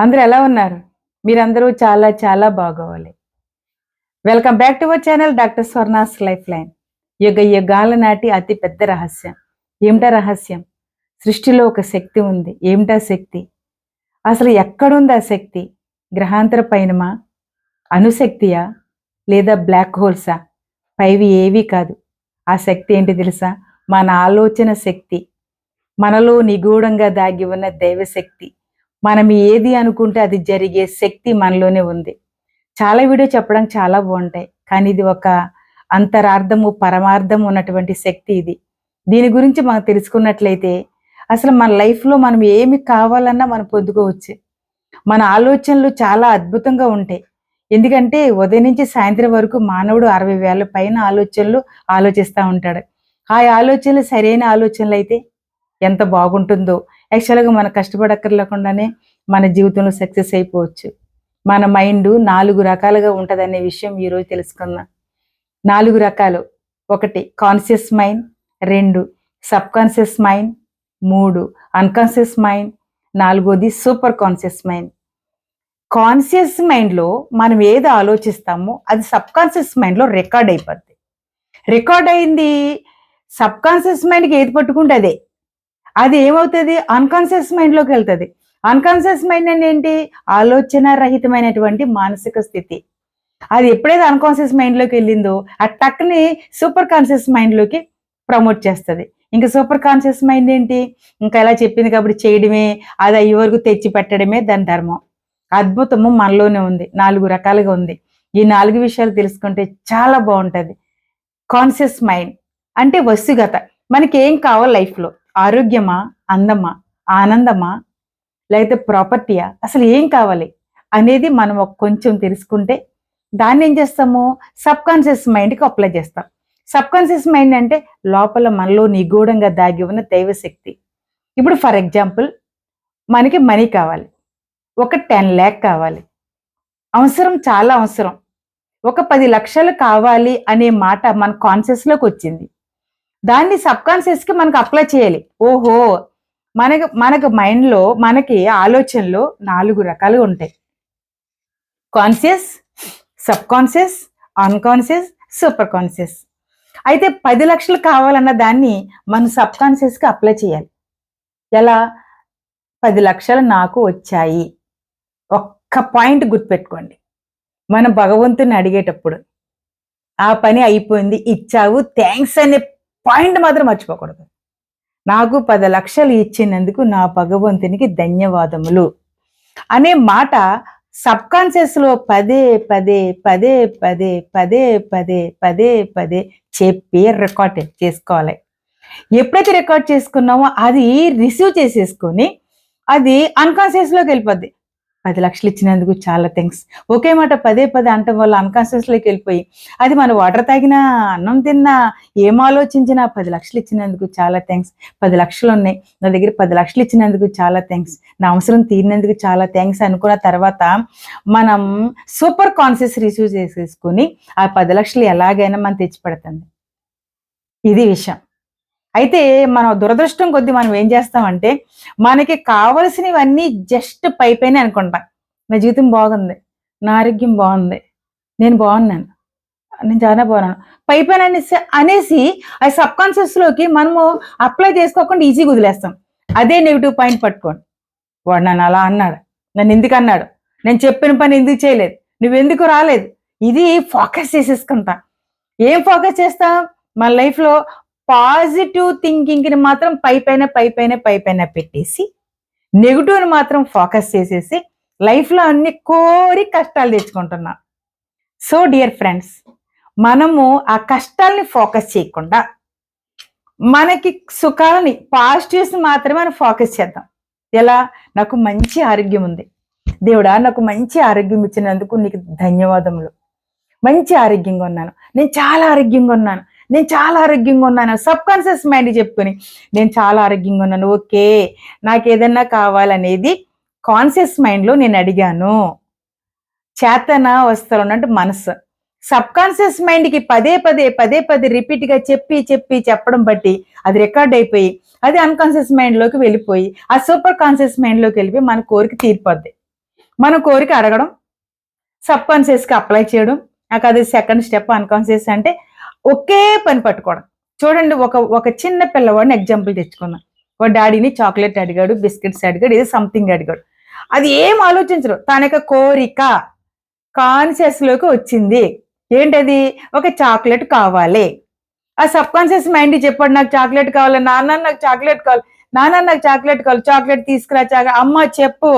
అందరూ ఎలా ఉన్నారు? మీరందరూ చాలా చాలా బాగోవాలి. Welcome back to our channel doctor Swarna's life line యుగ యుగాల నాటి అతి పెద్ద రహస్యం. ఏమిటా రహస్యం? సృష్టిలో ఒక శక్తి ఉంది. ఏమిటా శక్తి? అసలు ఎక్కడుంది ఆ శక్తి? గ్రహాంతర పైనమా అణుశక్తియా? లేదా బ్లాక్ హోల్సా? పైవి ఏవి కాదు. ఆ శక్తి ఏంటి తెలుసా? మన ఆలోచన శక్తి. మనలో నిగూఢంగా దాగి ఉన్న దైవశక్తి. మనం ఏది అనుకుంటే అది జరిగే శక్తి మనలోనే ఉంది. చాలా వీడియో చెప్పడం చాలా బాగుంటాయి. కానీ ఇది ఒక అంతరార్థము పరమార్థం ఉన్నటువంటి శక్తి ఇది. దీని గురించి మనం తెలుసుకున్నట్లయితే అసలు మన లైఫ్లో మనం ఏమి కావాలన్నా మనం పొందుకోవచ్చు. మన ఆలోచనలు చాలా అద్భుతంగా ఉంటాయి. ఎందుకంటే ఉదయం నుంచి సాయంత్రం వరకు మానవుడు అరవై వేల పైన ఆలోచనలు ఆలోచిస్తూ ఉంటాడు. ఆ ఆలోచనలు సరైన ఆలోచనలు అయితే ఎంత బాగుంటుందో యాక్చువల్గా మనం కష్టపడక్కర్లేకుండానే మన జీవితంలో సక్సెస్ అయిపోవచ్చు. మన మైండ్ నాలుగు రకాలుగా ఉంటుందనే విషయం ఈరోజు తెలుసుకుందాం. నాలుగు రకాలు. ఒకటి కాన్షియస్ మైండ్ రెండు సబ్ కాన్షియస్ మైండ్ మూడు అన్కాన్షియస్ మైండ్ నాలుగోది సూపర్ కాన్షియస్ మైండ్ కాన్షియస్ మైండ్లో మనం ఏది ఆలోచిస్తామో అది సబ్ కాన్షియస్ మైండ్లో రికార్డ్ అయిపోద్ది. రికార్డ్ అయింది సబ్ కాన్షియస్ మైండ్కి ఏది పట్టుకుంటే అదే. అది ఏమవుతుంది? అన్కాన్షియస్ మైండ్లోకి వెళ్తుంది. అన్కాన్షియస్ మైండ్ అంటే ఏంటి? ఆలోచన రహితమైనటువంటి మానసిక స్థితి. అది ఎప్పుడైతే అన్కాన్షియస్ మైండ్లోకి వెళ్ళిందో ఆ టక్ని సూపర్ కాన్షియస్ మైండ్లోకి ప్రమోట్ చేస్తుంది. ఇంకా సూపర్ కాన్షియస్ మైండ్ ఏంటి? ఇంకా ఎలా చెప్పింది కాబట్టి చేయడమే అది అయ్యే వరకు తెచ్చి పెట్టడమే దాని ధర్మం. అద్భుతము మనలోనే ఉంది. నాలుగు రకాలుగా ఉంది. ఈ నాలుగు విషయాలు తెలుసుకుంటే చాలా బాగుంటుంది. కాన్షియస్ మైండ్ అంటే వస్తుగత మనకి ఏం కావాలి లైఫ్లో? ఆరోగ్యమా అందమా ఆనందమా లేకపోతే ప్రాపర్టీయా? అసలు ఏం కావాలి అనేది మనం ఒక కొంచెం తెలుసుకుంటే దాన్ని ఏం చేస్తాము? సబ్ కాన్షియస్ మైండ్కి అప్లై చేస్తాం. సబ్ కాన్షియస్ మైండ్ అంటే లోపల మనలో నిగూఢంగా దాగి ఉన్న దైవశక్తి. ఇప్పుడు ఫర్ ఎగ్జాంపుల్ మనకి మనీ కావాలి. ఒక టెన్ ల్యాక్ కావాలి. అవసరం చాలా అవసరం. ఒక పది లక్షలు కావాలి అనే మాట మన కాన్షియస్లోకి వచ్చింది. దాన్ని సబ్ కాన్షియస్కి మనకు అప్లై చేయాలి. ఓహో మనకు మనకు మైండ్లో మనకి ఆలోచనలు నాలుగు రకాలుగా ఉంటాయి. Conscious sub conscious unconscious super conscious అయితే పది లక్షలు కావాలన్న దాన్ని మనం సబ్ కాన్షియస్కి అప్లై చేయాలి. ఎలా? పది లక్షలు నాకు వచ్చాయి. ఒక్క పాయింట్ గుర్తుపెట్టుకోండి. మనం భగవంతుని అడిగేటప్పుడు ఆ పని అయిపోయింది ఇచ్చావు థ్యాంక్స్ అనే పాయింట్ మాత్రం మర్చిపోకూడదు. నాకు పది లక్షలు ఇచ్చినందుకు నా భగవంతునికి ధన్యవాదములు అనే మాట సబ్ కాన్షియస్లో పదే పదే పదే పదే పదే పదే పదే పదే చెప్పి రికార్డ్ చేసుకోవాలి. ఎప్పుడైతే రికార్డ్ చేసుకున్నామో అది రిసీవ్ చేసేసుకొని అది అన్కాన్షియస్లోకి వెళ్ళిపోద్ది. పది లక్షలు ఇచ్చినందుకు చాలా థ్యాంక్స్ ఒకే మాట పదే పదే అంటం వల్ల అన్కాన్షియస్లోకి వెళ్ళిపోయి అది మన వాటర్ తాగినా అన్నం తిన్నా ఏం ఆలోచించినా పది లక్షలు ఇచ్చినందుకు చాలా థ్యాంక్స్ పది లక్షలు ఉన్నాయి నా దగ్గర పది లక్షలు ఇచ్చినందుకు చాలా థ్యాంక్స్ నా అవసరం తీరినందుకు చాలా థ్యాంక్స్ అనుకున్న తర్వాత మనం సూపర్ కాన్షియస్ రిసీవ్ చేసేసుకొని ఆ పది లక్షలు ఎలాగైనా మనం తెచ్చిపెడుతుంది ఇది విషయం. అయితే మనం దురదృష్టం కొద్ది మనం ఏం చేస్తామంటే మనకి కావలసినవన్నీ జస్ట్ పైపైనే అనుకుంటాం. నా జీవితం బాగుంది నా ఆరోగ్యం బాగుంది నేను బాగున్నాను నేను చాలా బాగున్నాను. పైపైన అనేసి అనేసి అది సబ్ కాన్షియస్లోకి మనము అప్లై చేసుకోకుండా ఈజీగా వదిలేస్తాం. అదే నెగిటివ్ పాయింట్ పట్టుకోండి. వాడు నన్ను అలా అన్నాడు నన్ను ఎందుకు అన్నాడు? నేను చెప్పిన పని ఎందుకు చేయలేదు? నువ్వెందుకు రాలేదు? ఇది ఫోకస్ చేసేసుకుంటా. ఏం ఫోకస్ చేస్తాం? మన లైఫ్లో పాజిటివ్ థింకింగ్ని మాత్రం పై పైన పై పైన పై పైన పెట్టేసి నెగిటివ్ని మాత్రం ఫోకస్ చేసేసి లైఫ్లో అన్ని కోరి కష్టాలు తెచ్చుకుంటున్నా. సో డియర్ ఫ్రెండ్స్ మనము ఆ కష్టాలని ఫోకస్ చేయకుండా మనకి సుఖాలని పాజిటివ్స్ మాత్రమే మనం ఫోకస్ చేద్దాం. ఎలా? నాకు మంచి ఆరోగ్యం ఉంది. దేవుడా నాకు మంచి ఆరోగ్యం ఇచ్చినందుకు నీకు ధన్యవాదములు. మంచి ఆరోగ్యంగా ఉన్నాను. నేను చాలా ఆరోగ్యంగా ఉన్నాను. నేను చాలా ఆరోగ్యంగా ఉన్నాను. సబ్ కాన్షియస్ మైండ్ చెప్పుకొని నేను చాలా ఆరోగ్యంగా ఉన్నాను. ఓకే నాకు ఏదన్నా కావాలనేది కాన్షియస్ మైండ్లో నేను అడిగాను. చేతన వస్తారు అంటే మనసు సబ్ కాన్షియస్ మైండ్కి పదే పదే పదే పదే రిపీట్గా చెప్పి చెప్పి చెప్పడం బట్టి అది రికార్డ్ అయిపోయి అది అన్కాన్షియస్ మైండ్లోకి వెళ్ళిపోయి ఆ సూపర్ కాన్షియస్ మైండ్లోకి వెళ్ళిపోయి మన కోరిక తీరిపోద్ది. మనం కోరిక అడగడం సబ్ కాన్షియస్కి అప్లై చేయడం నాకు అది సెకండ్ స్టెప్ అన్కాన్షియస్ అంటే ఒకే పని పట్టుకోవడం. చూడండి ఒక ఒక చిన్న పిల్లవాడిని ఎగ్జాంపుల్ తెచ్చుకుందాం. ఒక డాడీని చాక్లెట్ అడిగాడు బిస్కెట్స్ అడిగాడు ఇది సంథింగ్ అడిగాడు. అది ఏం ఆలోచించరు. తన యొక్క కోరిక కాన్షియస్లోకి వచ్చింది. ఏంటది? ఒక చాక్లెట్ కావాలి. ఆ సబ్ కాన్షియస్ మైండ్ చెప్పాడు నాకు చాక్లెట్ కావాలి నాన్న నాకు చాక్లెట్ కావాలి నాన్న నాకు చాక్లెట్ కావాలి చాక్లెట్ తీసుకురా చాక్లెట్ అమ్మ చెప్పు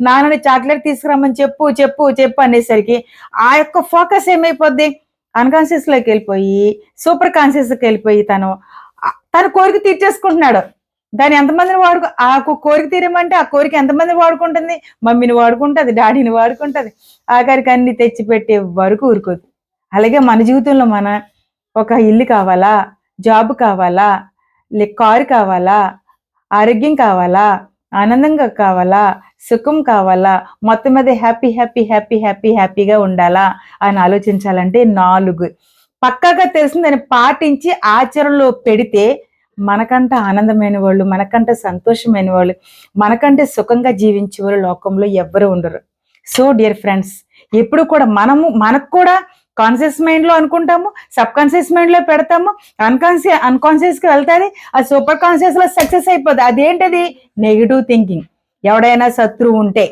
నాన్నని చాక్లెట్ తీసుకురామని చెప్పు చెప్పు చెప్పు అనేసరికి ఆ యొక్క ఫోకస్ ఏమైపోద్ది? అన్కాన్షియస్లోకి వెళ్ళిపోయి సూపర్ కాన్షియస్కి వెళ్ళిపోయి తను తన కోరిక తీర్చేసుకుంటున్నాడు. దాన్ని ఎంతమందిని వాడుకో ఆ కోరిక తీరమంటే ఆ కోరిక ఎంతమంది వాడుకుంటుంది? మమ్మీని వాడుకుంటుంది డాడీని వాడుకుంటుంది. ఆఖరికి అన్ని తెచ్చిపెట్టే వరకు ఊరుకోదు. అలాగే మన జీవితంలో మన ఒక ఇల్లు కావాలా? జాబ్ కావాలా? లే కారు కావాలా? ఆరోగ్యం కావాలా? ఆనందంగా కావాలా? సుఖం కావాలా? మొత్తం మీద హ్యాపీ హ్యాపీ హ్యాపీ హ్యాపీ హ్యాపీగా ఉండాలా? అని ఆలోచించాలంటే నాలుగు. పక్కాగా తెలిసిందని పాటించి ఆచరణలో పెడితే మనకంట ఆనందమైన వాళ్ళు మనకంట సంతోషమైన వాళ్ళు మనకంటే సుఖంగా జీవించే వాళ్ళు లోకంలో ఎవ్వరు ఉండరు. సో డియర్ ఫ్రెండ్స్ ఎప్పుడు కూడా మనము మనకు కూడా కాన్షియస్ మైండ్లో అనుకుంటాము సబ్ కాన్షియస్ మైండ్లో పెడతాము అన్కాన్షియస్ అన్కాన్షియస్కి కి వెళ్తాది ఆ సూపర్ కాన్షియస్లో సక్సెస్ అయిపోతుంది అదేంటది? నెగిటివ్ థింకింగ్ ఎవడైనా శత్రువు ఉంటే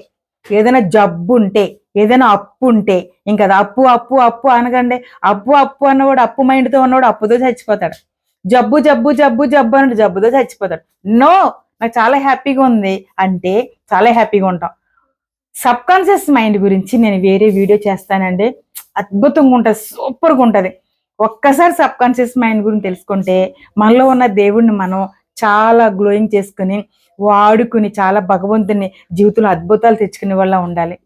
ఏదైనా జబ్బు ఉంటే ఏదైనా అప్పు ఉంటే ఇంకా అది అప్పు అప్పు అప్పు అనకండి. అప్పు అప్పు అన్నవాడు అప్పు మైండ్తో ఉన్నవాడు అప్పుతో చచ్చిపోతాడు. జబ్బు జబ్బు జబ్బు జబ్బు అన్నట్టు జబ్బుతో చచ్చిపోతాడు. నో! నాకు చాలా హ్యాపీగా ఉంది అంటే చాలా హ్యాపీగా ఉంటాం. సబ్ కాన్షియస్ మైండ్ గురించి నేను వేరే వీడియో చేస్తానండి. అద్భుతంగా ఉంటుంది సూపర్గా ఉంటుంది. ఒక్కసారి సబ్ కాన్షియస్ మైండ్ గురించి తెలుసుకుంటే మనలో ఉన్న దేవుడిని మనం చాలా గ్లోయింగ్ చేసుకుని వాడుకుని చాలా భగవంతుని జీవితంలో అద్భుతాలు తెచ్చుకునే వాళ్ళ ఉండాలి.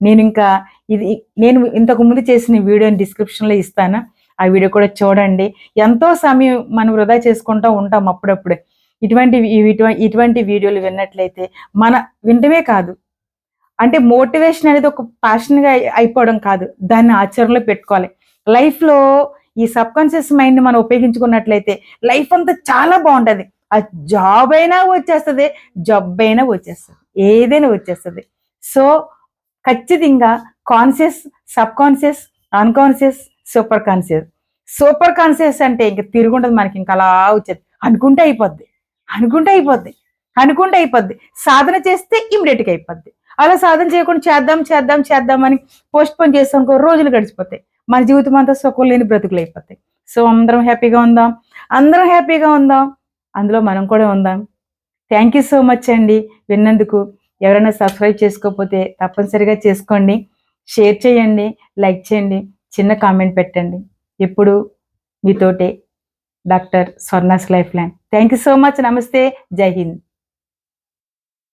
నేను ఇంకా ఇది నేను ఇంతకు ముందు చేసిన వీడియోని డిస్క్రిప్షన్లో ఇస్తాను. ఆ వీడియో కూడా చూడండి. ఎంతో సమయం మనం వృధా చేసుకుంటూ ఉంటాం అప్పుడప్పుడు. ఇటువంటి ఇటువంటి వీడియోలు విన్నట్లయితే మన వినటమే కాదు. అంటే మోటివేషన్ అనేది ఒక ప్యాషన్గా అయిపోవడం కాదు. దాన్ని ఆచరణలో పెట్టుకోవాలి. లైఫ్లో ఈ సబ్ కాన్షియస్ మైండ్ మనం ఉపయోగించుకున్నట్లయితే లైఫ్ అంతా చాలా బాగుంటుంది. ఆ జాబ్ అయినా వచ్చేస్తుంది జబ్ అయినా వచ్చేస్తుంది ఏదైనా వచ్చేస్తుంది. సో ఖచ్చితంగా conscious sub conscious unconscious super conscious super conscious అంటే ఇంకా తిరుగుండదు మనకి ఇంకా అలా వచ్చేది. అనుకుంటే అయిపోద్ది. అనుకుంటే అయిపోద్ది. అనుకుంటే అయిపోద్ది. సాధన చేస్తే ఇమ్మీడియట్గా అయిపోద్ది. అలా సాధన చేయకుండా చేద్దాం చేద్దాం చేద్దాం అని పోస్ట్ పోన్ చేస్తాం రోజులు గడిచిపోతాయి. మన జీవితం అంతా సుఖం లేని బ్రతుకులు అయిపోతాయి. సో అందరం హ్యాపీగా ఉందాం. అందరం హ్యాపీగా ఉందాం. అందులో మనం కూడా ఉందాం. థ్యాంక్ యూ సో మచ్ అండి. విన్నందుకు. ఎవరైనా సబ్స్క్రైబ్ చేసుకోకపోతే తప్పనిసరిగా చేసుకోండి. షేర్ చేయండి. లైక్ చేయండి. చిన్న కామెంట్ పెట్టండి. ఎప్పుడు మీతోటే doctor Swarna's life line thank you so much నమస్తే. జై హింద్.